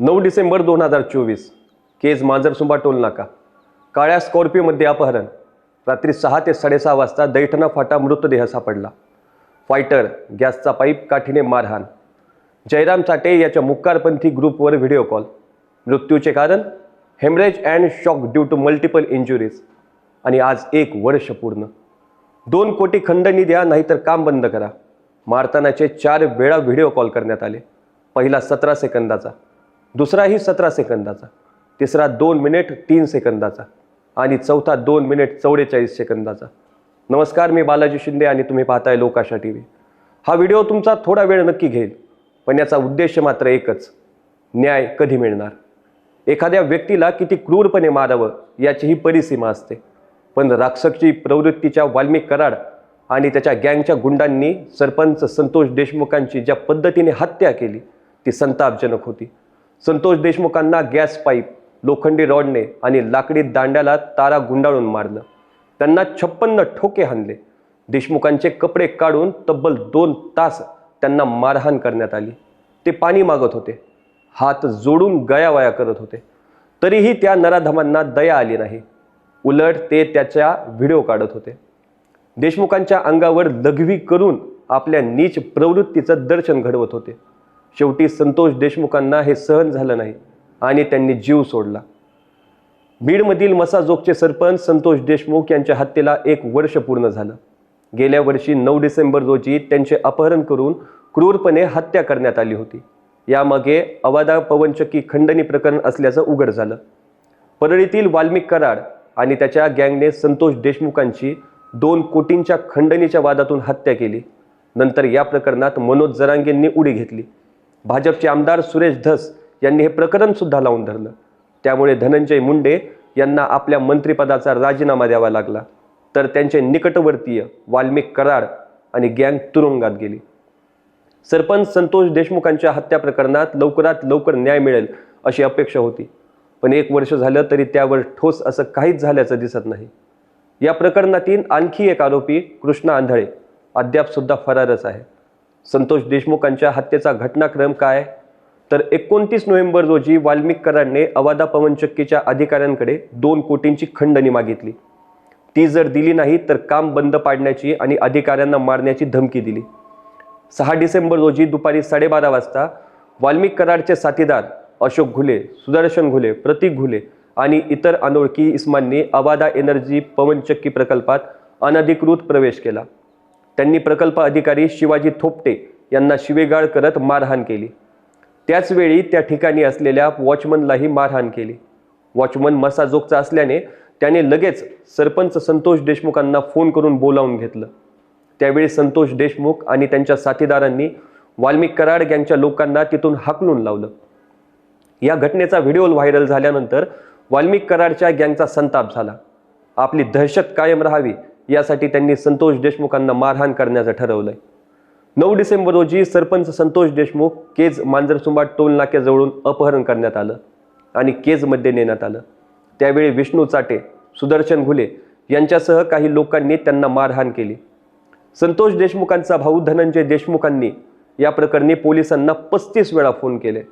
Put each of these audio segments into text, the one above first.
नऊ डिसेंबर दोन हजार चोवीस. केज मांजरसुंबा टोल नाका काळ्या स्कॉर्पिओमध्ये अपहरण. रात्री सहा ते साडेसहा वाजता दैठणा फाटा मृतदेह सापडला. फायटर गॅसचा पाईप काठीने मारहाण. जयराम चाटे याच्या मुक्कारपंथी ग्रुपवर व्हिडिओ कॉल. मृत्यूचे कारण? Hemorrhage and shock due to multiple injuries. आणि आज एक वर्ष पूर्ण. दोन कोटी खंडणी द्या नाहीतर काम बंद करा. मारतानाचे चार वेळा व्हिडिओ कॉल करण्यात आले. पहिला सतरा सेकंदाचा. दुसराही सतरा सेकंदाचा. तिसरा दोन मिनिट तीन सेकंदाचा. आणि चौथा दोन मिनिट चौवेचाळीस सेकंदाचा. नमस्कार मी बालाजी शिंदे आणि तुम्ही पाहताय लोकाशा टी व्ही हा व्हिडिओ तुमचा थोडा वेळ नक्की घेईल पण याचा उद्देश मात्र एकच. न्याय कधी मिळणार? एखाद्या व्यक्तीला किती क्रूरपणे मारावं याची ही परिसीमा असते. पण राक्षसची प्रवृत्तीच्या वाल्मिक कराड आणि त्याच्या गँगच्या गुंडांनी सरपंच संतोष देशमुखांची ज्या पद्धतीने हत्या केली ती संतापजनक होती. संतोष देशमुखांना गॅस पाईप लोखंडी रॉडने आणि लाकडी दांड्याला तारा गुंडाळून मारलं. त्यांना छप्पन्न ठोके हाणले. देशमुखांचे कपडे काढून तब्बल दोन तास त्यांना मारहाण करण्यात आली. ते पाणी मागत होते. हात जोडून गयावया करत होते. तरीही त्या नराधमांना दया आली नाही. उलट ते त्याच्या व्हिडिओ काढत होते. देशमुखांच्या अंगावर लघवी करून आपल्या नीच प्रवृत्तीचं दर्शन घडवत होते. शेवटी संतोष देशमुखांना हे सहन झालं नाही आणि त्यांनी जीव सोडला. बीडमधील मसाजोगचे सरपंच संतोष देशमुख यांच्या हत्येला एक वर्ष पूर्ण झालं. गेल्या वर्षी नऊ डिसेंबर रोजी त्यांचे अपहरण करून क्रूरपणे हत्या करण्यात आली होती. यामागे अवादा पवनचक्की खंडणी प्रकरण असल्याचं उघड झालं. परळीतील वाल्मिक कराड आणि त्याच्या गँगने संतोष देशमुखांची दोन कोटींच्या खंडणीच्या वादातून हत्या केली. नंतर या प्रकरणात मनोज जरांगेंनी उडी घेतली. भाजपचे आमदार सुरेश धस यांनी हे प्रकरण सुद्धा लावून धरलं. त्यामुळे धनंजय मुंडे यांना आपल्या मंत्रिपदाचा राजीनामा द्यावा लागला. तर त्यांचे निकटवर्तीय वाल्मिक कराड आणि गँग तुरुंगात गेली. सरपंच संतोष देशमुखांच्या हत्या प्रकरणात लवकरात लवकर न्याय मिळेल अशी अपेक्षा होती. पण एक वर्ष झालं तरी त्यावर ठोस असं काहीच झाल्याचं दिसत नाही. या प्रकरणातील आणखी एक आरोपी कृष्णा आंधळे अद्याप सुद्धा फरारच आहे. संतोष देशमुखांच्या हत्येचा घटनाक्रम काय? तर एकोणतीस नोव्हेंबर रोजी वाल्मिक अवादा पवनचक्कीच्या अधिकाऱ्यांकडे दोन कोटींची खंडणी मागितली. ती जर दिली नाही तर काम बंद पाडण्याची आणि अधिकाऱ्यांना मारण्याची धमकी दिली. सहा डिसेंबर रोजी दुपारी साडेबारा वाजता वाल्मिक कराडचे साथीदार अशोक घुले सुदर्शन घुले प्रतीक घुले आणि इतर अनोळखी इस्मांनी अवादा एनर्जी पवनचक्की प्रकल्पात अनधिकृत प्रवेश केला. त्यांनी प्रकल्प अधिकारी शिवाजी थोपटे यांना शिवेगाळ करत मारहाण केली. त्याचवेळी त्या ठिकाणी असलेल्या वॉचमनलाही मारहाण केली. वॉचमन मसाजोगचा असल्याने त्याने लगेच सरपंच संतोष देशमुखांना फोन करून बोलावून घेतलं. त्यावेळी संतोष देशमुख आणि त्यांच्या साथीदारांनी वाल्मिक कराड गँगच्या लोकांना तिथून हाकलून लावलं. या घटनेचा व्हिडिओ व्हायरल झाल्यानंतर वाल्मिक कराडच्या गँगचा संताप झाला. आपली दहशत कायम राहावी यासाठी त्यांनी संतोष देशमुखांना मारहाण करण्याचं ठरवलंय. नऊ डिसेंबर रोजी सरपंच संतोष देशमुख केज मांजरसुंबा टोल नाक्याजवळून अपहरण करण्यात आलं आणि केजमध्ये नेण्यात आलं. त्यावेळी विष्णू चाटे सुदर्शन घुले यांच्यासह काही लोकांनी त्यांना मारहाण केली. संतोष देशमुखांचा भाऊ धनंजय देशमुखांनी या प्रकरणी पोलिसांना पस्तीस वेळा फोन केले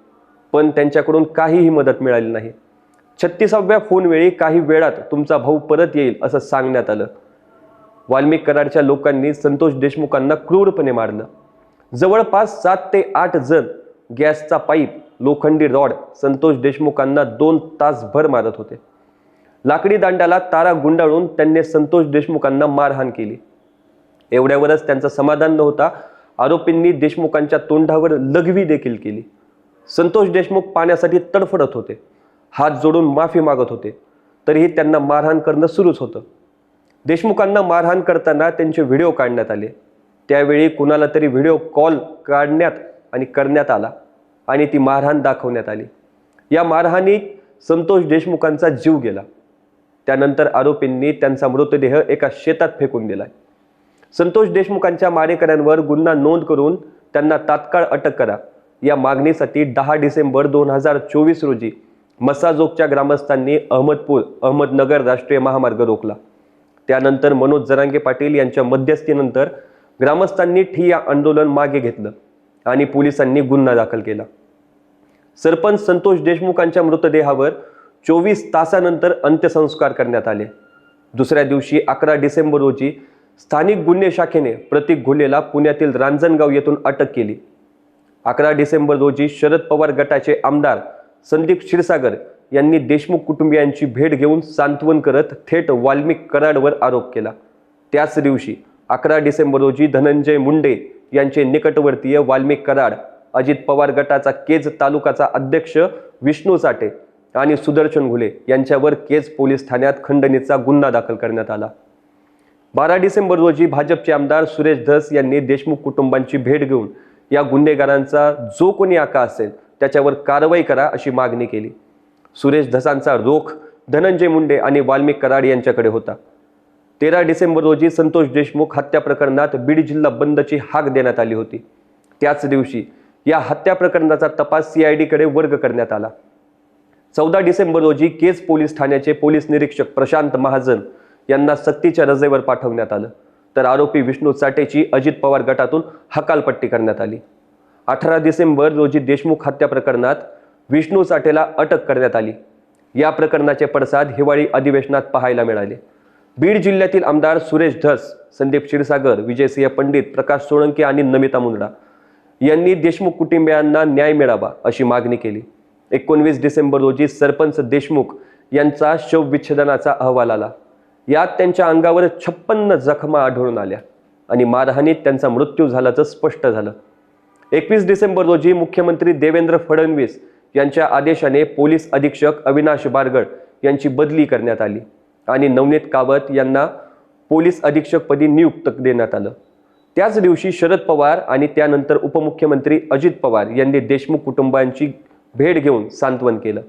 पण त्यांच्याकडून काहीही मदत मिळाली नाही. छत्तीसाव्या फोनवेळी काही वेळात तुमचा भाऊ परत येईल असं सांगण्यात आलं. वाल्मिक कराडच्या लोकांनी संतोष देशमुखांना क्रूरपणे मारलं. जवळपास सात ते आठ जण गॅसचा पाईप लोखंडी रॉड संतोष देशमुखांना दोन तासभर मारत होते. लाकडी दांडाला तारा गुंडाळून त्यांनी संतोष देशमुखांना मारहाण केली. एवढ्यावरच त्यांचं समाधान न होता आरोपींनी देशमुखांच्या तोंडावर लघवी देखील केली. संतोष देशमुख पाण्यासाठी तडफडत होते. हात जोडून माफी मागत होते. तरीही त्यांना मारहाण करणं सुरूच होतं. देशमुखांना मारहाण करताना त्यांचे व्हिडिओ काढण्यात आले. त्यावेळी कुणाला तरी व्हिडिओ कॉल काढण्यात आणि करण्यात आला आणि ती मारहाण दाखवण्यात आली. या मारहाणीत संतोष देशमुखांचा जीव गेला. त्यानंतर आरोपींनी त्यांचा मृतदेह एका शेतात फेकून दिला संतोष देशमुखांच्या मारेकऱ्यांवर गुन्हा नोंद करून त्यांना तात्काळ अटक करा. या मागणीसाठी दहा डिसेंबर दोन हजार चोवीस रोजी मसाजोगच्या ग्रामस्थांनी अहमदपूर अहमदनगर राष्ट्रीय महामार्ग रोखला. त्यानंतर मनोज जरांगे पाटील यांच्या मध्यस्थीनंतर ग्रामस्थांनी ठिय्या आंदोलन मागे घेतलं आणि पोलिसांनी गुन्हा दाखल केला. सरपंच संतोष देशमुखांच्या मृतदेहावर चोवीस तासानंतर अंत्यसंस्कार करण्यात आले. दुसऱ्या दिवशी अकरा डिसेंबर रोजी स्थानिक गुन्हे शाखेने प्रतीक घुलेला पुण्यातील रांजणगाव येथून अटक केली. अकरा डिसेंबर रोजी शरद पवार गटाचे आमदार संदीप क्षीरसागर यांनी देशमुख कुटुंबियांची भेट घेऊन सांत्वन करत थेट वाल्मिक कराडवर आरोप केला. त्याच दिवशी अकरा डिसेंबर रोजी धनंजय मुंडे यांचे निकटवर्तीय वाल्मिक कराड अजित पवार गटाचा केज तालुकाचा अध्यक्ष विष्णू साठे आणि सुदर्शन घुले यांच्यावर केज पोलीस ठाण्यात खंडणीचा गुन्हा दाखल करण्यात आला. बारा डिसेंबर रोजी भाजपचे आमदार सुरेश धस यांनी देशमुख कुटुंबांची भेट घेऊन या गुन्हेगारांचा जो कोणी आका असेल त्याच्यावर कारवाई करा अशी मागणी केली. सुरेश धसांचा रोख धनंजय मुंडे आणि वाल्मिक कराड यांच्याकडे होता. तेरा डिसेंबर रोजी संतोष देशमुख हत्या प्रकरणात बीड जिल्हा बंदची हाक देण्यात आली होती. त्याच दिवशी या हत्या प्रकरणाचा तपास सीआयडीकडे वर्ग करण्यात आला. चौदा डिसेंबर रोजी केज पोलीस ठाण्याचे पोलीस निरीक्षक प्रशांत महाजन यांना सक्तीच्या रजेवर पाठवण्यात आलं. तर आरोपी विष्णू चाटेची अजित पवार गटातून हकालपट्टी करण्यात आली. अठरा डिसेंबर रोजी देशमुख हत्या प्रकरणात विष्णू साठेला अटक करण्यात आली. या प्रकरणाचे पडसाद हिवाळी अधिवेशनात पाहायला मिळाले. बीड जिल्ह्यातील आमदार सुरेश धस संदीप क्षीरसागर विजयसिंह पंडित प्रकाश सोळंके आणि नमिता मुंदडा यांनी देशमुख कुटुंबियांना न्याय मिळावा अशी मागणी केली. एकोणवीस डिसेंबर रोजी सरपंच देशमुख यांचा शवविच्छेदनाचा अहवाल आला. यात त्यांच्या अंगावर छप्पन्न जखमा आढळून आल्या आणि मारहाणीत त्यांचा मृत्यू झाल्याचं स्पष्ट झालं. एकवीस डिसेंबर रोजी मुख्यमंत्री देवेंद्र फडणवीस यांच्या आदेशाने पोलीस अधीक्षक अविनाश बारगड यांची बदली करण्यात आली आणि नवनीत कावत यांना पोलीस अधीक्षकपदी नियुक्त देण्यात आलं. त्याच दिवशी शरद पवार आणि त्यानंतर उपमुख्यमंत्री अजित पवार यांनी देशमुख कुटुंबांची भेट घेऊन सांत्वन केलं.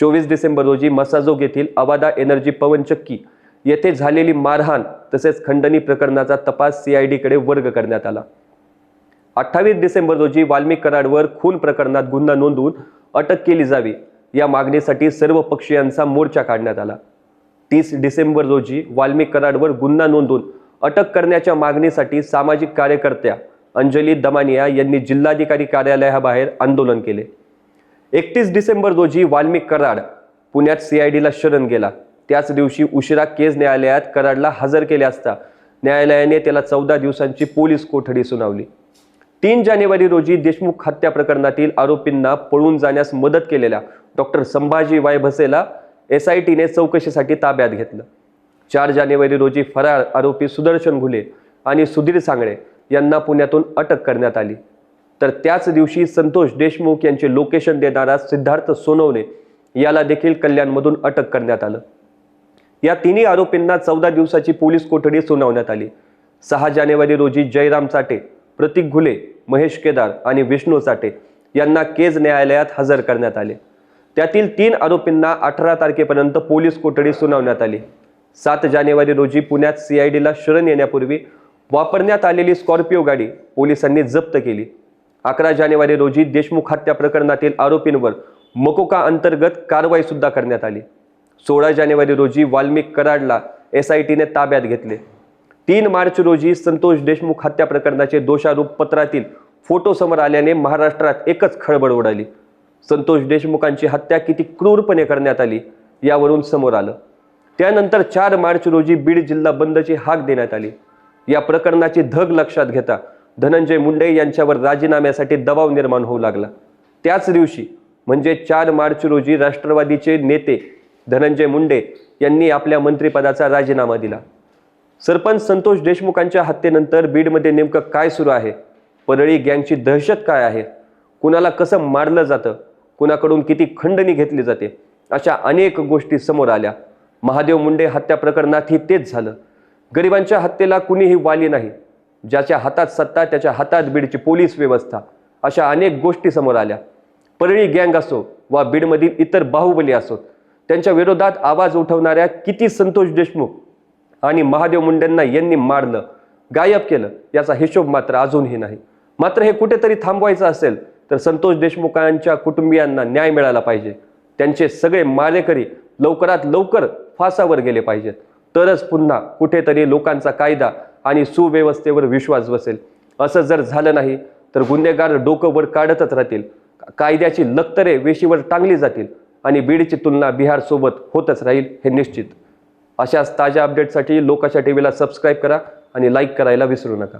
चोवीस डिसेंबर रोजी मसाजोग येथील अवादा एनर्जी पवनचक्की येथे झालेली मारहाण तसेच खंडणी प्रकरणाचा तपास सीआयडीकडे वर्ग करण्यात आला. अठ्ठावीस डिसेंबर रोजी वाल्मिक कराडवर खून प्रकरणात गुन्हा नोंदवून अटक केली जावी या मागणीसाठी सर्व पक्षीयांचा मोर्चा काढण्यात आला. तीस डिसेंबर रोजी वाल्मिक कराडवर गुन्हा नोंदवून अटक करण्याच्या मागणीसाठी सामाजिक कार्यकर्त्या अंजली दमानिया यांनी जिल्हाधिकारी कार्यालयाबाहेर आंदोलन केले. एकतीस डिसेंबर रोजी वाल्मिक कराड पुण्यात सीआयडीला शरण गेला. त्याच दिवशी उशिरा केज न्यायालयात कराडला हजर केले असता न्यायालयाने त्याला चौदा दिवसांची पोलीस कोठडी सुनावली. तीन जानेवारी रोजी देशमुख हत्या प्रकरणातील आरोपींना पळून जाण्यास मदत केलेल्या doctor Sambhaji Y Bhasale S I टीने चौकशीसाठी ताब्यात घेतलं. चार जानेवारी रोजी फरार आरोपी सुदर्शन घुले आणि सुधीर सांगळे यांना पुण्यातून अटक करण्यात आली. तर त्याच दिवशी संतोष देशमुख यांचे लोकेशन देणारा सिद्धार्थ सोनवणे याला देखील कल्याणमधून अटक करण्यात आलं. या तिन्ही आरोपींना चौदा दिवसाची पोलीस कोठडी सुनावण्यात आली. सहा जानेवारी रोजी जयराम चाटे प्रतीक घुले महेश केदार आणि विष्णू साठे यांना केज न्यायालयात हजर करण्यात आले. त्यातील तीन आरोपींना अठरा तारखेपर्यंत पोलीस कोठडी सुनावण्यात आली. सात जानेवारी रोजी पुण्यात सीआयडीला शरण येण्यापूर्वी वापरण्यात आलेली स्कॉर्पिओ गाडी पोलिसांनी जप्त केली. अकरा जानेवारी रोजी देशमुख हत्या प्रकरणातील आरोपींवर मकोका अंतर्गत कारवाई सुद्धा करण्यात आली. सोळा जानेवारी रोजी वाल्मिक कराडला एस आय टीने ताब्यात घेतले. तीन मार्च रोजी संतोष देशमुख हत्या प्रकरणाचे दोषारोप पत्रातील फोटो समोर आल्याने महाराष्ट्रात एकच खळबळ उडाली. संतोष देशमुखांची हत्या किती क्रूरपणे करण्यात आली यावरून समोर आलं. त्यानंतर चार मार्च रोजी बीड जिल्हा बंदची हाक देण्यात आली. या प्रकरणाची धग लक्षात घेता धनंजय मुंडे यांच्यावर राजीनाम्यासाठी दबाव निर्माण होऊ लागला. त्याच दिवशी म्हणजे चार मार्च रोजी राष्ट्रवादीचे नेते धनंजय मुंडे यांनी आपल्या मंत्रिपदाचा राजीनामा दिला. सरपंच संतोष देशमुखांच्या हत्येनंतर बीडमध्ये नेमकं काय सुरू आहे? परळी गँगची दहशत काय आहे? कुणाला कसं मारलं जातं? कुणाकडून किती खंडणी घेतली जाते? अशा अनेक गोष्टी समोर आल्या. महादेव मुंडे हत्या प्रकरणातही तेच झालं. गरिबांच्या हत्येला कुणीही वाली नाही. ज्याच्या हातात सत्ता त्याच्या हातात बीडची पोलीस व्यवस्था अशा अनेक गोष्टी समोर आल्या. परळी गँग असो वा बीडमधील इतर बाहुबली असोत त्यांच्या विरोधात आवाज उठवणाऱ्या किती संतोष देशमुख आणि महादेव मुंडेंना यांनी मारलं गायब केलं. याचा हिशोब मात्र अजूनही नाही. मात्र हे कुठेतरी थांबवायचं असेल तर संतोष देशमुखांच्या कुटुंबियांना न्याय मिळाला पाहिजे. त्यांचे सगळे मालेकरी लवकरात लवकर फासावर गेले पाहिजेत. तरच पुन्हा कुठेतरी लोकांचा कायदा आणि सुव्यवस्थेवर विश्वास बसेल. असं जर झालं नाही तर गुन्हेगार डोकं वर काढतच राहतील. कायद्याची लक्तरे वेशीवर टांगली जातील आणि बीडची तुलना बिहारसोबत होतच राहील हे निश्चित. अशाच ताज्या अपडेटसाठी लोकाशा टी व्हीला सबस्क्राईब करा आणि लाईक करायला विसरू नका.